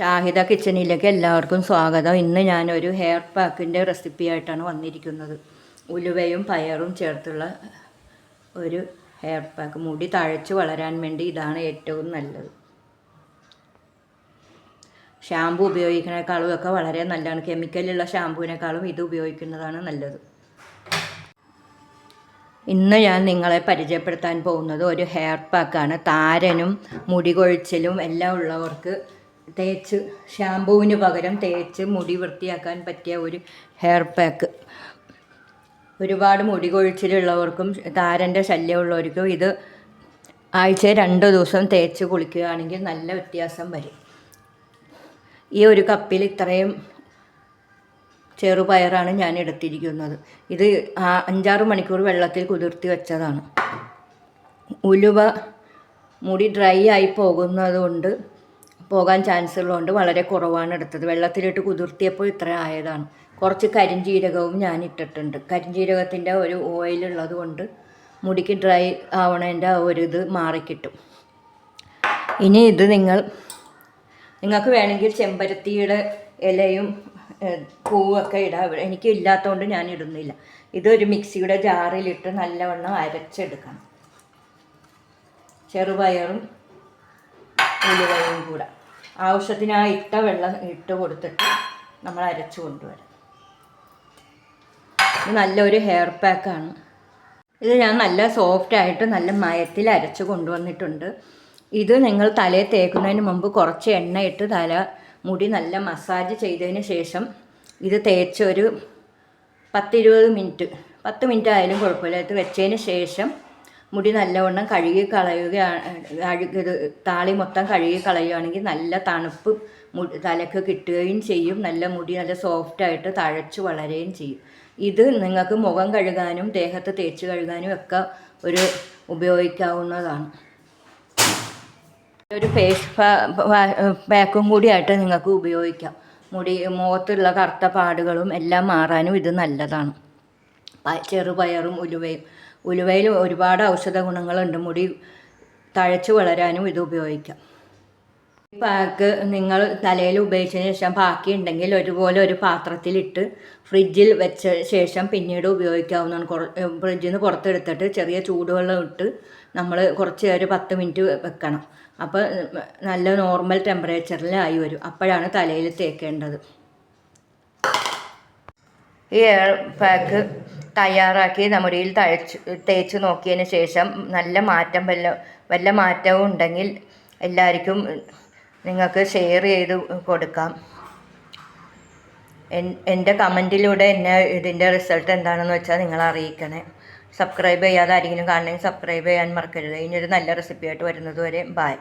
ഷാഹിദ കിച്ചണിലേക്ക് എല്ലാവർക്കും സ്വാഗതം. ഇന്ന് ഞാനൊരു ഹെയർ പാക്കിന്റെ റെസിപ്പി ആയിട്ടാണ് വന്നിരിക്കുന്നത്. ഉലുവയും പയറും ചേർത്തുള്ള ഒരു ഹെയർ പാക്ക് മുടി തഴച്ച് വളരാൻ വേണ്ടി ഇതാണ് ഏറ്റവും നല്ലത്. ഷാമ്പു ഉപയോഗിക്കുന്നതിനേക്കാളും ഒക്കെ വളരെ നല്ലതാണ്. കെമിക്കലുള്ള ഷാമ്പുവിനേക്കാളും ഇത് ഉപയോഗിക്കുന്നതാണ് നല്ലത്. ഇന്ന് ഞാൻ നിങ്ങളെ പരിചയപ്പെടുത്താൻ പോകുന്നത് ഒരു ഹെയർ പാക്കാണ് താരനും മുടി കൊഴിച്ചിലും എല്ലാം ഉള്ളവർക്ക് തേച്ച് ഷാമ്പുവിന് പകരം തേച്ച് മുടി വൃത്തിയാക്കാൻ പറ്റിയ ഒരു ഹെയർ പാക്ക് ഒരുപാട് മുടി കൊഴിച്ചിലുള്ളവർക്കും താരന്റെ ശല്യമുള്ളവർക്കും ഇത് ആഴ്ച രണ്ട് ദിവസം തേച്ച് കുളിക്കുകയാണെങ്കിൽ നല്ല വ്യത്യാസം വരും. ഈ ഒരു കപ്പിൽ ഇത്രയും ചെറുപയറാണ് ഞാൻ എടുത്തിരിക്കുന്നത്. ഇത് അഞ്ചാറ് മണിക്കൂർ വെള്ളത്തിൽ കുതിർത്തി വെച്ചതാണ്. ഉലുവ മുടി ഡ്രൈ ആയി പോകുന്നത് കൊണ്ട് പോകാൻ ചാൻസ് ഉള്ളതുകൊണ്ട് വളരെ കുറവാണ് എടുത്തത്. വെള്ളത്തിലിട്ട് കുതിർത്തിയപ്പോൾ ഇത്ര ആയതാണ്. കുറച്ച് കരിഞ്ജീരകവും ഞാൻ ഇട്ടിട്ടുണ്ട്. കരിഞ്ജീരകത്തിന്റെ ഒരു ഓയിൽ ഉള്ളത് കൊണ്ട് മുടിക്ക് ഡ്രൈ ആവണതിന്റെ ആ ഒരു ഇത് മാറിക്കിട്ടും. ഇനി ഇത് നിങ്ങൾ നിങ്ങൾക്ക് വേണമെങ്കിൽ ചെമ്പരത്തിയുടെ ഇലയും പൂവൊക്കെ ഇടാം. എനിക്ക് ഇല്ലാത്തതുകൊണ്ട് ഞാൻ ഇടുന്നില്ല. ഇതൊരു മിക്സിയുടെ ജാറിലിട്ട് നല്ലവണ്ണം അരച്ചെടുക്കണം. ചെറുപയറും ഉലുവയും കൂടെ. ആവശ്യത്തിന് ആ ഇട്ട വെള്ളം ഇട്ട് കൊടുത്തിട്ട് നമ്മൾ അരച്ച് കൊണ്ടുവരാം. ഇത് നല്ലൊരു ഹെയർ പാക്കാണ് ഇത് ഞാൻ നല്ല സോഫ്റ്റ് ആയിട്ട് നല്ല മയത്തിൽ അരച്ച് കൊണ്ടുവന്നിട്ടുണ്ട്. ഇത് നിങ്ങൾ തലയിൽ തേക്കുന്നതിന് മുമ്പ് കുറച്ച് എണ്ണ ഇട്ട് തല മുടി നല്ല മസാജ് ചെയ്തതിന് ശേഷം ഇത് തേച്ച് ഒരു പത്തിരുപത് മിനിറ്റ് പത്ത് മിനിറ്റ് ആയാലും കുഴപ്പമില്ല. ഇത് വെച്ചതിന് ശേഷം മുടി നല്ലവണ്ണം കഴുകി കളയുകയാണ് താളി മൊത്തം കഴുകി കളയുകയാണെങ്കിൽ നല്ല തണുപ്പ് തലക്ക് കിട്ടുകയും ചെയ്യും. നല്ല മുടി നല്ല സോഫ്റ്റായിട്ട് തഴച്ച് വളരുകയും ചെയ്യും. ഇത് നിങ്ങൾക്ക് മുഖം കഴുകാനും ദേഹത്ത് തേച്ച് കഴുകാനും ഒക്കെ ഒരു ഉപയോഗിക്കാവുന്നതാണ്. ഒരു ഫേസ് പാക്കും കൂടിയായിട്ട് നിങ്ങൾക്ക് ഉപയോഗിക്കാം. മുടി മുഖത്തുള്ള കറുത്ത പാടുകളും എല്ലാം മാറാനും ഇത് നല്ലതാണ്. ചെറുപയറും ഉലുവയും ഉലുവയിൽ ഒരുപാട് ഔഷധ ഗുണങ്ങളുണ്ട്. മുടി തഴച്ച് വളരാനും ഇത് ഉപയോഗിക്കാം. ഈ പാക്ക് നിങ്ങൾ തലയിൽ ഉപയോഗിച്ചതിന് ശേഷം ബാക്കി ഉണ്ടെങ്കിൽ ഒരുപോലെ ഒരു പാത്രത്തിലിട്ട് ഫ്രിഡ്ജിൽ വെച്ച ശേഷം പിന്നീട് ഉപയോഗിക്കാവുന്നതാണ്. ഫ്രിഡ്ജിൽ നിന്ന് പുറത്തെടുത്തിട്ട് ചെറിയ ചൂടുവെള്ളം ഇട്ട് നമ്മൾ കുറച്ച് ഒരു പത്ത് മിനിറ്റ് വെക്കണം. അപ്പോൾ നല്ല നോർമൽ ടെമ്പറേച്ചറിലായി വരും. അപ്പോഴാണ് തലയിൽ തേക്കേണ്ടത്. ഈ എയർ പാക്ക് തയ്യാറാക്കി നമ്മുടെ കയ്യിൽ തഴച്ച് തേച്ച് നോക്കിയതിന് ശേഷം നല്ല മാറ്റം വല്ല വല്ല മാറ്റവും ഉണ്ടെങ്കിൽ എല്ലാവർക്കും നിങ്ങൾക്ക് ഷെയർ ചെയ്ത് കൊടുക്കാം. എൻ എന്റെ കമന്റിലൂടെ എന്നെ ഇതിന്റെ റിസൾട്ട് എന്താണെന്ന് വെച്ചാൽ നിങ്ങൾ അറിയിക്കണേ. സബ്സ്ക്രൈബ് ചെയ്യാതെ ആരെങ്കിലും കാണണമെങ്കിൽ സബ്സ്ക്രൈബ് ചെയ്യാൻ മറക്കരുത്. ഇനിയൊരു നല്ല റെസിപ്പിയായിട്ട് വരുന്നത് വരെ ബായ്